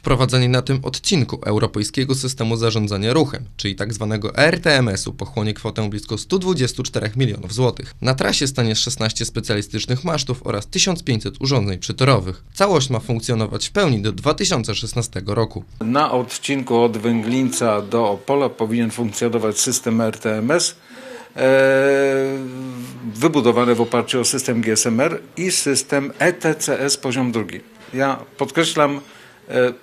Wprowadzenie na tym odcinku Europejskiego Systemu Zarządzania Ruchem, czyli tzw. RTMS-u, pochłonie kwotę blisko 124 milionów złotych. Na trasie stanie 16 specjalistycznych masztów oraz 1500 urządzeń przytorowych. Całość ma funkcjonować w pełni do 2016 roku. Na odcinku od Węglińca do Opola powinien funkcjonować system RTMS e, wybudowany w oparciu o system GSMR i system ETCS poziom drugi. Ja podkreślam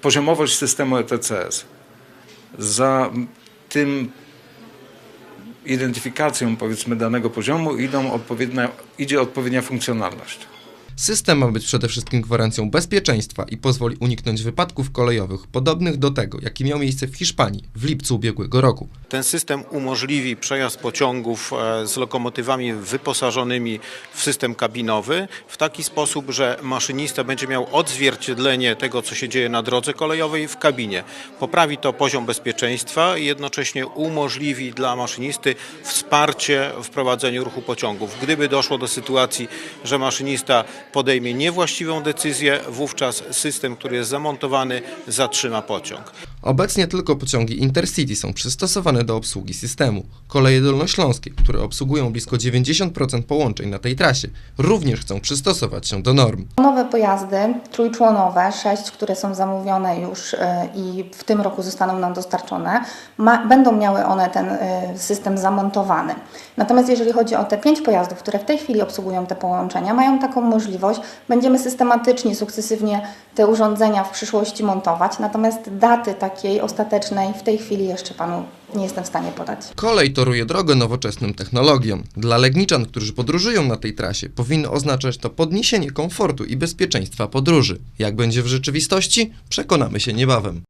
poziomowość systemu ETCS. Za tym identyfikacją powiedzmy danego poziomu idą odpowiednia, idzie odpowiednia funkcjonalność. System ma być przede wszystkim gwarancją bezpieczeństwa i pozwoli uniknąć wypadków kolejowych podobnych do tego, jaki miał miejsce w Hiszpanii w lipcu ubiegłego roku. Ten system umożliwi przejazd pociągów e, z lokomotywami wyposażonymi w system kabinowy w taki sposób, że maszynista będzie miał odzwierciedlenie tego, co się dzieje na drodze kolejowej w kabinie. Poprawi to poziom bezpieczeństwa i jednocześnie umożliwi dla maszynisty wsparcie w prowadzeniu ruchu pociągów. Gdyby doszło do sytuacji, że maszynista podejmie niewłaściwą decyzję, wówczas system, który jest zamontowany, zatrzyma pociąg. Obecnie tylko pociągi Intercity są przystosowane do obsługi systemu. Koleje dolnośląskie, które obsługują blisko 90% połączeń na tej trasie, również chcą przystosować się do norm. Nowe pojazdy trójczłonowe, sześć, które są zamówione już e, i w tym roku zostaną nam dostarczone, ma, będą miały one ten e, system zamontowany. Natomiast jeżeli chodzi o te pięć pojazdów, które w tej chwili obsługują te połączenia, mają taką możliwość, będziemy systematycznie, sukcesywnie te urządzenia w przyszłości montować, natomiast daty takiej ostatecznej w tej chwili jeszcze Panu nie jestem w stanie podać. Kolej toruje drogę nowoczesnym technologiom. Dla legniczan, którzy podróżują na tej trasie, powinno oznaczać to podniesienie komfortu i bezpieczeństwa podróży. Jak będzie w rzeczywistości? Przekonamy się niebawem.